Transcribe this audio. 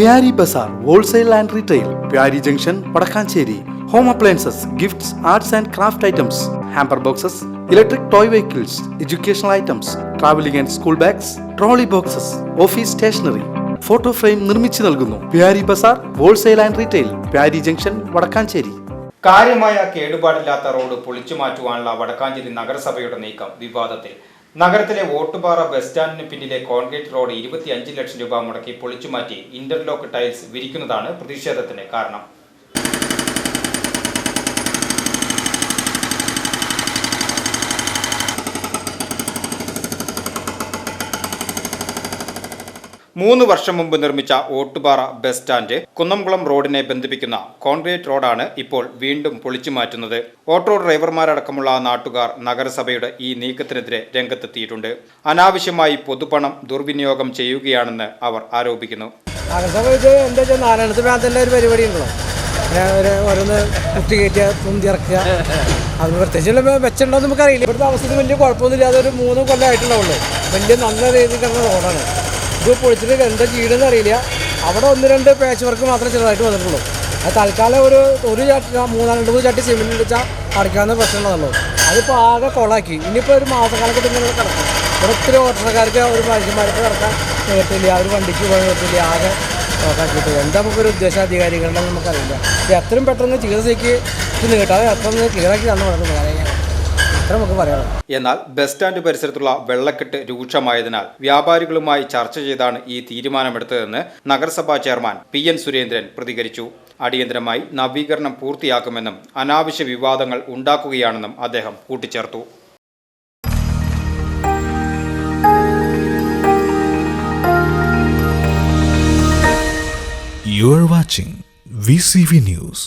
Pyari Bazaar wholesale and retail Pyari junction Vadakkanchery. Home appliances gifts arts and craft items hamper boxes electric toy vehicles educational items travelling and school bags trolley boxes office stationery photo frame നിർമ്മിച്ചു നൽകുന്നു. Pyari Bazaar wholesale and retail Pyari junction Vadakkanchery. കാര്യമായ കേടുപാടില്ലാത്ത road പൊളിച്ചു മാറ്റുവാനുള്ള വടക്കാഞ്ചേരി നഗരസഭയുടെ നീക്കം വിവാദത്തിൽ. നഗരത്തിലെ വോട്ടുപാറ bus സ്റ്റാൻഡിന് പിന്നിലെ കോൺക്രീറ്റ് റോഡ് ഇരുപത്തിയഞ്ച് ലക്ഷം രൂപ മുടക്കി പൊളിച്ചുമാറ്റി ഇന്റർലോക്ക് ടൈൽസ് വിരിക്കുന്നതാണ് പ്രതിഷേധത്തിന് കാരണം. മൂന്ന് വർഷം മുമ്പ് നിർമ്മിച്ച ഓട്ടുപാറ ബസ് സ്റ്റാൻഡ് കുന്നംകുളം റോഡിനെ ബന്ധിപ്പിക്കുന്ന കോൺക്രീറ്റ് റോഡാണ് ഇപ്പോൾ വീണ്ടും പൊളിച്ചു മാറ്റുന്നത്. ഓട്ടോ ഡ്രൈവർമാരടക്കമുള്ള നാട്ടുകാർ നഗരസഭയുടെ ഈ നീക്കത്തിനെതിരെ രംഗത്തെത്തിയിട്ടുണ്ട്. അനാവശ്യമായി പൊതുപണം ദുർവിനിയോഗം ചെയ്യുകയാണെന്ന് അവർ ആരോപിക്കുന്നു. നഗരസഭ ഇത് എന്താ വെച്ചാൽ ഒരു പരിപാടി ഉണ്ടല്ലോ. ഓരോന്ന് കുത്തി കയറ്റുക തുന്തി ഇറക്കുക. അത് പ്രത്യേകിച്ചുള്ള നമുക്കറിയില്ല. ഇവിടുത്തെ അവസ്ഥയിൽ വലിയ കുഴപ്പമൊന്നുമില്ലാതെ ഒരു മൂന്ന് കൊല്ലം വലിയ നല്ല രീതിയിൽ റോഡാണ്. ഇത് പൊളിച്ചിട്ട് എന്താ ചെയ്യണമെന്ന് അറിയില്ല. അവിടെ ഒന്ന് രണ്ട് പാച്ച് വർക്ക് മാത്രമേ ചെറുതായിട്ട് വന്നിട്ടുള്ളൂ. അത് തൽക്കാലം ഒരു ഒരു ചാട്ടി മൂന്നാൽ രണ്ട് മൂന്ന് ചാട്ടി സിമെന്റ് വെച്ചാൽ അടയ്ക്കാവുന്ന പ്രശ്നമുള്ളതല്ലോ അതിപ്പോൾ ആകെ കൊളാക്കി. ഇനിയിപ്പോൾ ഒരു മാസക്കാലത്ത് ഇങ്ങനെ കിടക്കും. ഇവിടെ ഒത്തിരി ഓട്ടോക്കാർക്ക് ഒരു മനുഷ്യന്മാർക്ക് കിടക്കാൻ നിർത്തില്ല ഒരു വണ്ടിക്ക് പോകാൻ നിർത്തില്ല ആകെ നോക്കാക്കിയിട്ട് എന്താ നമുക്കൊരു ഉദ്ദേശാധികാരികളുടെ നമുക്കറിയില്ല. എത്രയും പെട്ടെന്ന് ചികിത്സയ്ക്ക് ഇത് നീട്ടാതെ എത്ര ക്ലിയറാക്കി തന്നെ പറയാൻ അത്ര നമുക്ക് പറയാനുള്ളൂ. എന്നാൽ ബസ് സ്റ്റാൻഡ് പരിസരത്തുള്ള വെള്ളക്കെട്ട് രൂക്ഷമായതിനാൽ വ്യാപാരികളുമായി ചർച്ച ചെയ്താണ് ഈ തീരുമാനമെടുത്തതെന്ന് നഗരസഭാ ചെയർമാൻ പി എൻ സുരേന്ദ്രൻ പ്രതികരിച്ചു. അടിയന്തരമായി നവീകരണം പൂർത്തിയാക്കുമെന്നും അനാവശ്യ വിവാദങ്ങൾ ഉണ്ടാക്കുകയാണെന്നും അദ്ദേഹം കൂട്ടിച്ചേർത്തു. You are watching VCV News.